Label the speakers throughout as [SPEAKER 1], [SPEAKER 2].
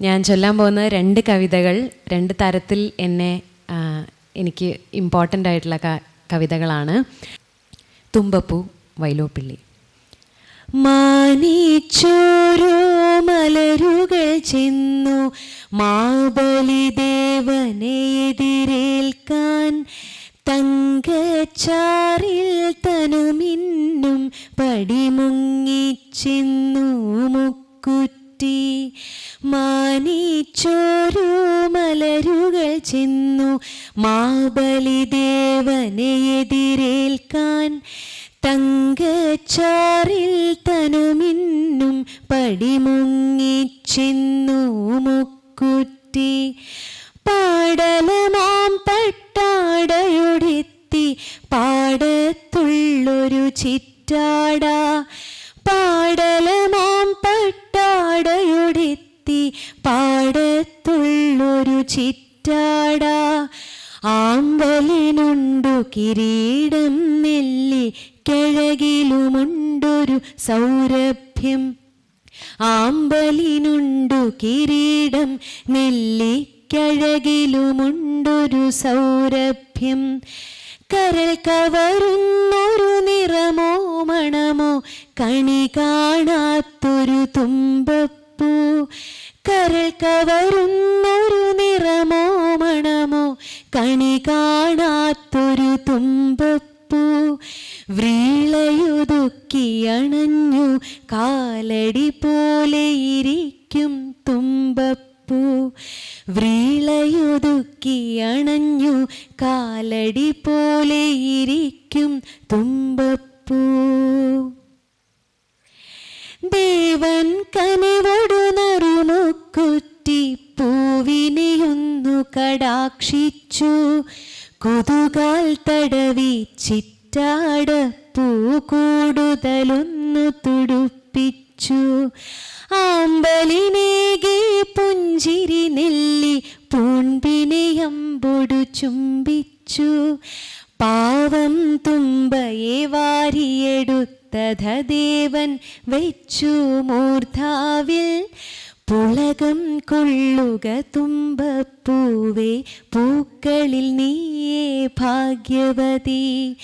[SPEAKER 1] ഞാൻ ചൊല്ലാൻ പോകുന്ന രണ്ട് കവിതകൾ രണ്ട് തരത്തിൽ എന്നെ എനിക്ക് ഇമ്പോർട്ടന്റ് ആയിട്ടുള്ള കവിതകളാണ്. തുമ്പപ്പൂ വൈലോപ്പിള്ളി. മാനിച്ചോരോ മലരുകൾ ചെന്നു മാബലിദേവനെ എതിരേൽക്കാൻ തങ്കച്ചാറിൽ തനുമിന്നും പടിമുങ്ങിച്ചെന്നു മുക്കുറ്റി. മാനിച്ചോരോ മലരുകൾ ചെന്നു മാബലിദേവനെ എതിരേൽക്കാൻ. തങ്കച്ചാറിൽ തനുമിന്നും പടിമുങ്ങിച്ചെന്നു മുക്കുറ്റി. പാടലമാം പട്ടാടയൊടുത്തി പാടത്തുള്ളൊരു ചിറ്റാട പാടത്തുള്ളൊരു ചിറ്റാട. ആമ്പലിനുണ്ടു കിരീടം നെല്ലി കിഴകിലുമുണ്ടൊരു സൗരഭ്യം. ആമ്പലിനുണ്ടു കിരീടം നെല്ലിക്കഴകിലുമുണ്ടൊരു സൗരഭ്യം. കരൽ കവരുന്നൊരു നിറമോ മണമോ കണി കാണാത്തൊരു തുമ്പപ്പൂ. കരൽ കവരുന്നൊരു നിറമോ മണമോ കണി കാണാത്തൊരു തുമ്പപ്പൂ. വ്രീളയുതുക്കി അണഞ്ഞു കാലടി പോലെ ഇരിക്കും തുമ്പപ്പൂ. വ്രീളയുതുക്കി അണഞ്ഞു കാലടി പോലെ ഇരിക്കും തുമ്പപ്പൂ. ദേവൻ കനിവൊടു നറുമുക്കുറ്റി കടാക്ഷിച്ചു കൊതുകാൽ തടവി ചിറ്റാട പൂ കൂടുതലൊന്നു തുടുപ്പിച്ചു. ആമ്പലിനേകെ പുഞ്ചിരി നെല്ലി പൂൺപിനെയമ്പൊടു ചുംബിച്ചു. പാവം തുമ്പയെ വാരിയെടുത്തധ ദേവൻ വെച്ചു മൂർധാവിൽ പുളകം കൊള്ളുക തുമ്പപ്പൂവേ പൂക്കളിൽ നീയേ ഭാഗ്യവതി.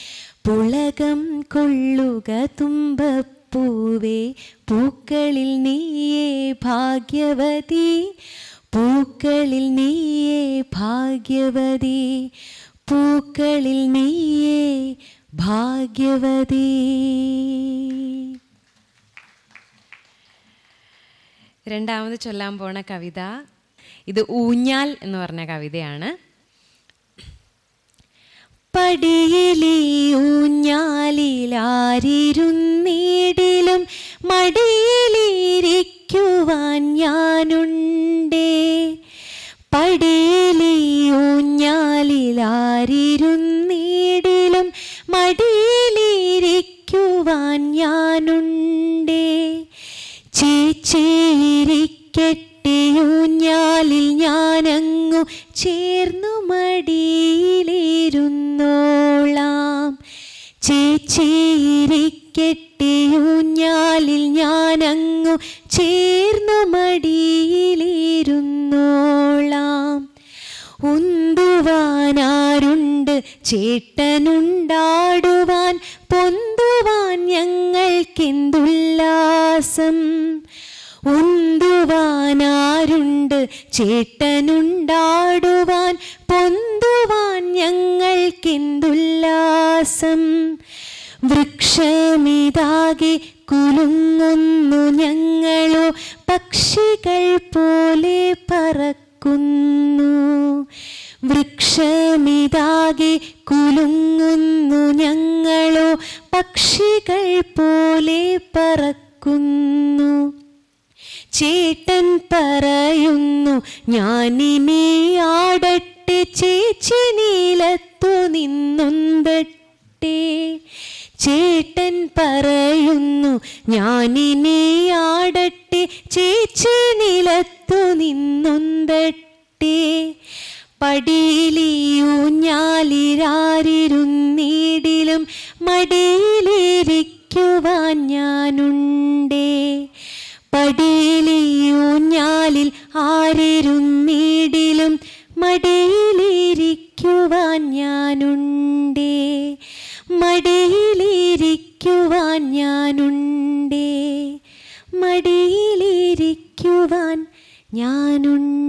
[SPEAKER 1] പുളകം കൊള്ളുക തുമ്പപ്പൂവേ പൂക്കളിൽ നീയേ ഭാഗ്യവതി. പൂക്കളിൽ നീയേ ഭാഗ്യവതി. പൂക്കളിൽ നീയേ ഭാഗ്യവതി. രണ്ടാമത് ചൊല്ലാൻ പോണ കവിത ഇത് ഊഞ്ഞാൽ എന്ന് പറഞ്ഞ കവിതയാണ്. പടിയിലി ഊഞ്ഞാലിലാരിരുന്നീടിലും മടിയിലിരിക്കുവാൻ ഞാനുണ്ടേ. പടിയിലി ഊഞ്ഞാലിലാരിരുന്നീടിലും ചേച്ചേരിക്കെട്ടിയൂഞ്ഞാലിൽ ഞാനങ്ങു ചേർന്നു മടിയിലിരുന്നോളാം. ചേച്ചേരിക്കെട്ടിയൂഞ്ഞാലിൽ ഞാനങ്ങു ചേർന്നു മടിയിലിരുന്നോളാം. ഉന്തുവാനാരുണ്ട് ചേട്ടനുണ്ടാടുവാൻ ചേട്ടനുണ്ടാടുവാൻ പൊന്തുവാൻ ഞങ്ങൾക്കെന്തുല്ലാസം? വൃക്ഷമിതാകെ കുലുങ്ങുന്നു ഞങ്ങളോ പക്ഷികൾ പോലെ പറക്കുന്നു. വൃക്ഷമിതാകെ കുലുങ്ങുന്നു ഞങ്ങളോ പക്ഷികൾ പോലെ പറക്കുന്നു. ചേട്ടൻ പറയുന്നു ഞാനിനി ആടട്ടെ ചേച്ചി നീലത്തു നിന്നൊന്തട്ടെ ചേട്ടൻ പറയുന്നു ഞാനിനി ആടട്ടെ ചേച്ചി നിലത്തു നിന്നൊന്തട്ടെ പടിയിലിയൂഞ്ഞാലിരാരിരുന്നീടിലും ആരിരുന്നിടിലും മടിയിലിരിക്കുവാൻ ഞാനുണ്ടേ. മടിയിലിരിക്കുവാൻ ഞാനുണ്ടേ. മടിയിലിരിക്കുവാൻ ഞാനുണ്ടേ.